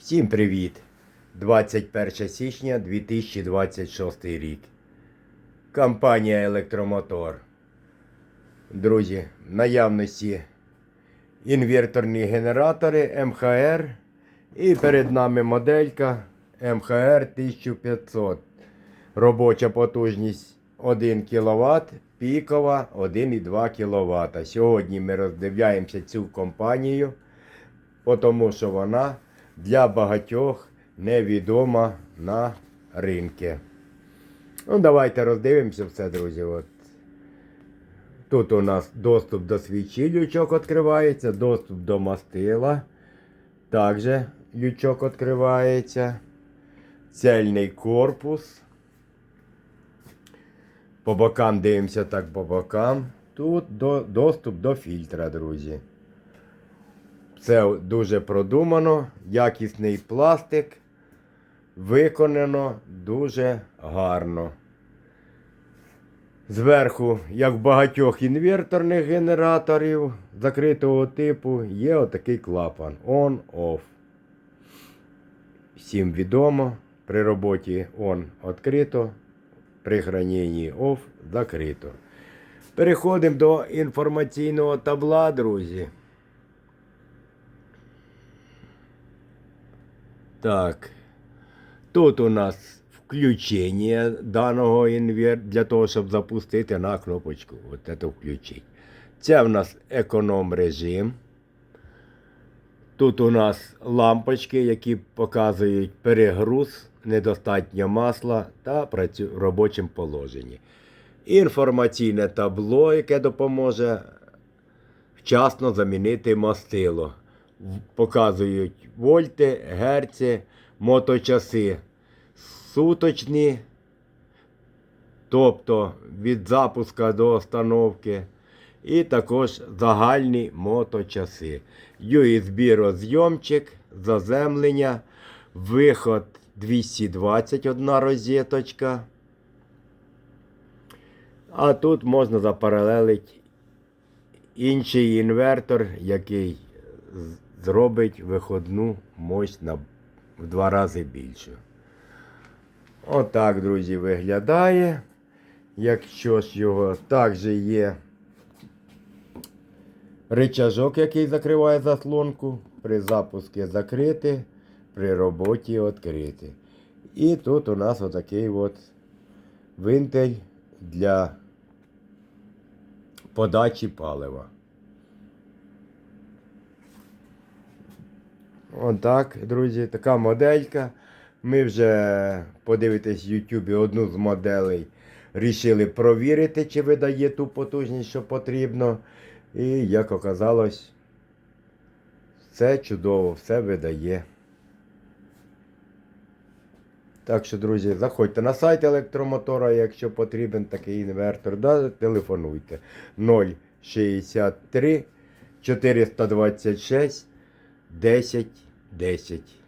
Всім привіт! 21 січня 2026 рік. Компанія Електромотор. Друзі, в наявності інверторні генератори МХР. І перед нами моделька МХР 1500. Робоча потужність 1 кВт, пікова 1,2 кВт. Сьогодні ми роздивляємося цю компанію, тому що вона для багатьох невідома на ринку. Ну, давайте роздивимося все, друзі. От. Тут у нас доступ до свічі, лючок відкривається, доступ до мастила. Також лючок відкривається. Цельний корпус. По бокам дивимося так по бокам. Тут до, доступ до фільтра, друзі. Все дуже продумано, якісний пластик. Виконано дуже гарно. Зверху, як в багатьох інверторних генераторів закритого типу, є отакий клапан on-off. Всім відомо, при роботі on відкрито, при храненні off закрито. Переходимо до інформаційного табла, друзі. Так. Тут у нас включення даного інвертора для того, щоб запустити на кнопочку. От це включить. Це в нас економ режим. Тут у нас лампочки, які показують перегруз, недостатньо масла та працю... робочому положенні. Інформаційне табло, яке допоможе вчасно замінити мастило. Показують вольти, герці, моточаси суточні, тобто від запуска до остановки, і також загальні моточаси. USB розйомчик, заземлення, виход 220 одна розеточка. А тут можна запаралелити інший інвертор, який зробить виходну мощь на в два рази більшу. Отак, друзі, виглядає. Якщо ж його також є рычажок, який закриває заслонку, при запуску закрити, при роботі відкрити. І тут у нас отакий от винтель для подачі палива. Отак, друзі, така моделька. Ми вже подивитись в Ютубі одну з моделей. Рішили провірити, чи видає ту потужність, що потрібно. І, як оказалось, все чудово, все видає. Так що, друзі, заходьте на сайт електромотора, якщо потрібен такий інвертор, да, телефонуйте 063 426 10 10.